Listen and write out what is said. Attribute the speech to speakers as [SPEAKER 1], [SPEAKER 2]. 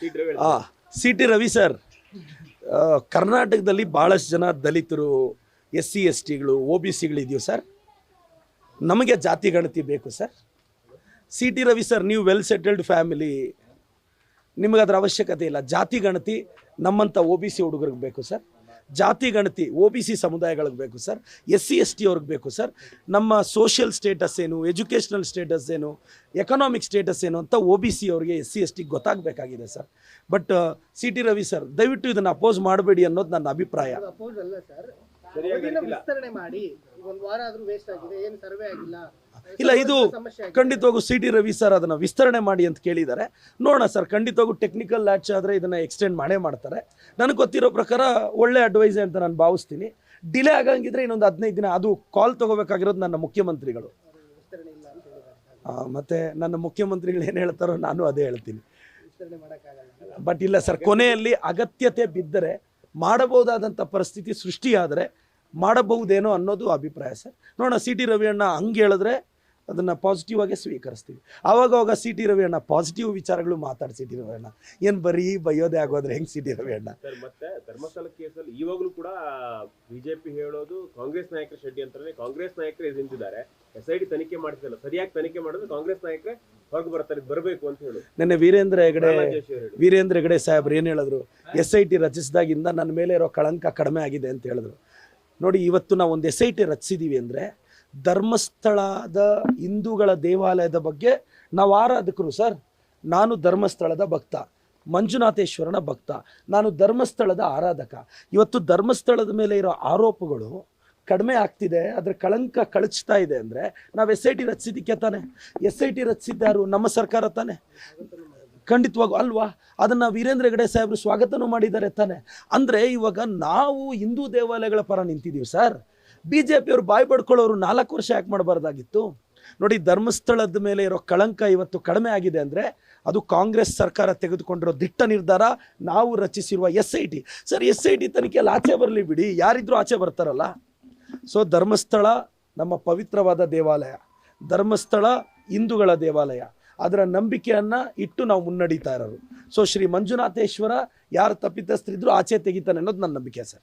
[SPEAKER 1] C T Ravi sir. ಕರ್ನಾಟಕದಲ್ಲಿ ಭಾಳಷ್ಟು ಜನ ದಲಿತರು ಎಸ್ ಸಿ ಎಸ್ ಟಿಗಳು ಒ ಬಿ ಸಿಗಳಿದೆಯೋ ಸರ್. ನಮಗೆ ಜಾತಿ ಗಣತಿ ಬೇಕು sir. C T Ravi sir, ನೀವು ವೆಲ್ ಸೆಟಲ್ಡ್ ಫ್ಯಾಮಿಲಿ ನಿಮಗೆ ಅದರ ಅವಶ್ಯಕತೆ ಇಲ್ಲ. ಜಾತಿ ಗಣತಿ ನಮ್ಮಂಥ ಒ ಬಿ ಸಿ ಹುಡುಗರಿಗೆ ಬೇಕು ಸರ್. ಜಾತಿ ಗಣತಿ ಒ ಬಿ ಸಿ ಸಮುದಾಯಗಳಿಗೆ ಬೇಕು sir S C S T ಅವ್ರಿಗೆ ಬೇಕು ಸರ್. ನಮ್ಮ ಸೋಷಿಯಲ್ ಸ್ಟೇಟಸ್ ಏನು ಎಜುಕೇಷ್ನಲ್ ಸ್ಟೇಟಸ್ ಏನು ಎಕನಾಮಿಕ್ ಸ್ಟೇಟಸ್ ಏನು ಅಂತ ಒ ಬಿ ಸಿ ಅವ್ರಿಗೆ S C S T ಗೊತ್ತಾಗಬೇಕಾಗಿದೆ sir. But C T Ravi sir ದಯವಿಟ್ಟು ಇದನ್ನು ಅಪೋಸ್ ಮಾಡಬೇಡಿ ಅನ್ನೋದು ನನ್ನ ಅಭಿಪ್ರಾಯ.
[SPEAKER 2] ಅಪೋಸ್ ಅಲ್ಲ ಸರ್. ಮಾಡಿ. ಒಂದು ವಾರ ಆದರೂ ವೇಸ್ಟ್ ಆಗಿದೆ ಏನು ಸರ್ವೆ ಆಗಿಲ್ಲ.
[SPEAKER 1] ಇಲ್ಲ ಇದು. ಖಂಡಿತವಾಗೂ ಸಿ ಟಿ ರವಿ ಸರ್ ಅದನ್ನು ವಿಸ್ತರಣೆ ಮಾಡಿ ಅಂತ ಕೇಳಿದ್ದಾರೆ. ನೋಡೋಣ ಸರ್ ಖಂಡಿತವಾಗೂ ಟೆಕ್ನಿಕಲ್ ಲ್ಯಾಚ್ ಆದರೆ ಇದನ್ನು ಎಕ್ಸ್ಟೆಂಡ್ ಮಾಡೇ ಮಾಡ್ತಾರೆ. ನನಗೆ ಗೊತ್ತಿರೋ ಪ್ರಕಾರ ಒಳ್ಳೆ ಅಡ್ವೈಸ್ ಅಂತ ನಾನು ಭಾವಿಸ್ತೀನಿ. ಡಿಲೇ ಆಗಂಗಿದ್ರೆ ಇನ್ನೊಂದು ಹದಿನೈದು ದಿನ ಅದು ಕಾಲ್ ತಗೋಬೇಕಾಗಿರೋದು ನನ್ನ ಮುಖ್ಯಮಂತ್ರಿಗಳು. ಮತ್ತೆ ನನ್ನ ಮುಖ್ಯಮಂತ್ರಿಗಳು ಏನು ಹೇಳ್ತಾರೋ ನಾನು ಅದೇ ಹೇಳ್ತೀನಿ. ಬಟ್ ಇಲ್ಲ ಸರ್ ಕೊನೆಯಲ್ಲಿ ಅಗತ್ಯತೆ ಬಿದ್ದರೆ ಮಾಡಬಹುದಾದಂಥ ಪರಿಸ್ಥಿತಿ ಸೃಷ್ಟಿಯಾದರೆ ಮಾಡಬಹುದೇನೋ ಅನ್ನೋದು ಅಭಿಪ್ರಾಯ ಸರ್. ನೋಡೋಣ ಸಿ ಟಿ ರವಿಯಣ್ಣ ಹಂಗೆ ಹೇಳಿದ್ರೆ ಅದನ್ನು ಪಾಸಿಟಿವ್ ಆಗಿ ಸ್ವೀಕರಿಸ್ತೀವಿ. ಆವಾಗ ಅವಾಗ ಸಿ ಟಿ ರವಿ ಅಣ್ಣ ಪಾಸಿಟಿವ್ ವಿಚಾರಗಳು ಮಾತಾಡಿ ಸಿ ಟಿ ರವಿ ಅಣ್ಣ ಏನು ಬರೀ ಬೈಯೋದೇ ಆಗೋದ್ರೆ ಹೆಂಗೆ ಸಿ ಟಿ ರವಿ ಅಣ್ಣ
[SPEAKER 3] ಮತ್ತೆ ಧರ್ಮಸ್ಥಳ ಕೇಸಲ್ಲಿ ಇವಾಗಲೂ ಕೂಡ ಬಿಜೆಪಿ ಹೇಳೋದು ಕಾಂಗ್ರೆಸ್ ನಾಯಕರ ಶೆಡ್ಡಿ ಅಂತಾನೆ ಕಾಂಗ್ರೆಸ್ ನಾಯಕರೇ ನಿಂತಿದ್ದಾರೆ ಎಸ್ ಐ ಡಿ ತನಿಖೆ ಮಾಡಿಸಿಲ್ಲ. ಸರಿಯಾಗಿ ತನಿಖೆ ಮಾಡಿದ್ರೆ ಕಾಂಗ್ರೆಸ್ ನಾಯಕರೇ ಹೊರಗೆ ಬರ್ತಾರೆ ಬರಬೇಕು ಅಂತ ಹೇಳಿ.
[SPEAKER 1] ನಿನ್ನೆ ವೀರೇಂದ್ರ ಹೆಗಡೆ ವೀರೇಂದ್ರ ಹೆಗಡೆ ಸಾಹೇಬ್ರು ಏನು ಹೇಳಿದ್ರು? ಎಸ್ ಐ ಟಿ ರಚಿಸಿದಾಗಿಂದ ನನ್ನ ಮೇಲೆ ಇರೋ ಕಳಂಕ ಕಡಿಮೆ ಆಗಿದೆ ಅಂತ ಹೇಳಿದ್ರು. ನೋಡಿ ಇವತ್ತು ನಾವು ಒಂದು ಎಸ್ ಐ ಟಿ ರಚಿಸಿದ್ದೀವಿ ಅಂದರೆ ಧರ್ಮಸ್ಥಳದ ಹಿಂದೂಗಳ ದೇವಾಲಯದ ಬಗ್ಗೆ ನಾವು ಆರಾಧಕರು ಸರ್. ನಾನು ಧರ್ಮಸ್ಥಳದ ಭಕ್ತ, ಮಂಜುನಾಥೇಶ್ವರನ ಭಕ್ತ, ನಾನು ಧರ್ಮಸ್ಥಳದ ಆರಾಧಕ. ಇವತ್ತು ಧರ್ಮಸ್ಥಳದ ಮೇಲೆ ಇರೋ ಆರೋಪಗಳು ಕಡಿಮೆ ಆಗ್ತಿದೆ ಅದರ ಕಳಂಕ ಕಳಚ್ತಾ ಇದೆ ಅಂದರೆ ನಾವು ಎಸ್ ಐ ಟಿ ರಚಿಸಿದ್ದಕ್ಕೆ ತಾನೆ? ಎಸ್ ಐ ಟಿ ರಚಿಸಿದ್ದಾರು ನಮ್ಮ ಸರ್ಕಾರ ತಾನೆ? ಖಂಡಿತವಾಗೂ ಅಲ್ವಾ? ಅದನ್ನು ವೀರೇಂದ್ರ ಹೆಗಡೆ ಸಾಹೇಬರು ಸ್ವಾಗತನೂ ಮಾಡಿದ್ದಾರೆ ತಾನೆ? ಅಂದರೆ ಇವಾಗ ನಾವು ಹಿಂದೂ ದೇವಾಲಯಗಳ ಪರ ನಿಂತಿದ್ದೀವಿ ಸರ್. ಬಿ ಜೆ ಪಿಯವರು ಬಾಯಿ ಬಡ್ಕೊಳ್ಳೋರು ನಾಲ್ಕು ವರ್ಷ ಯಾಕೆ ಮಾಡಬಾರ್ದಾಗಿತ್ತು? ನೋಡಿ, ಧರ್ಮಸ್ಥಳದ ಮೇಲೆ ಇರೋ ಕಳಂಕ ಇವತ್ತು ಕಡಿಮೆ ಆಗಿದೆ ಅಂದರೆ ಅದು ಕಾಂಗ್ರೆಸ್ ಸರ್ಕಾರ ತೆಗೆದುಕೊಂಡಿರೋ ದಿಟ್ಟ ನಿರ್ಧಾರ ನಾವು ರಚಿಸಿರುವ S I T. Sir, S I T ತನಿಖೆಯಲ್ಲಿ ಆಚೆ ಬರಲಿ ಬಿಡಿ. ಯಾರಿದ್ರೂ ಆಚೆ ಬರ್ತಾರಲ್ಲ? ಸೊ ಧರ್ಮಸ್ಥಳ ನಮ್ಮ ಪವಿತ್ರವಾದ ದೇವಾಲಯ. ಧರ್ಮಸ್ಥಳ ಹಿಂದೂಗಳ ದೇವಾಲಯ. ಅದರ ನಂಬಿಕೆಯನ್ನು ಇಟ್ಟು ನಾವು ಮುನ್ನಡೀತಾ ಇರೋರು. ಸೊ ಶ್ರೀ ಮಂಜುನಾಥೇಶ್ವರ ಯಾರು ತಪ್ಪಿತಸ್ಥರಿದ್ರು ಆಚೆ ತೆಗಿತಾನೆ ಅನ್ನೋದು ನನ್ನ ನಂಬಿಕೆ ಸರ್.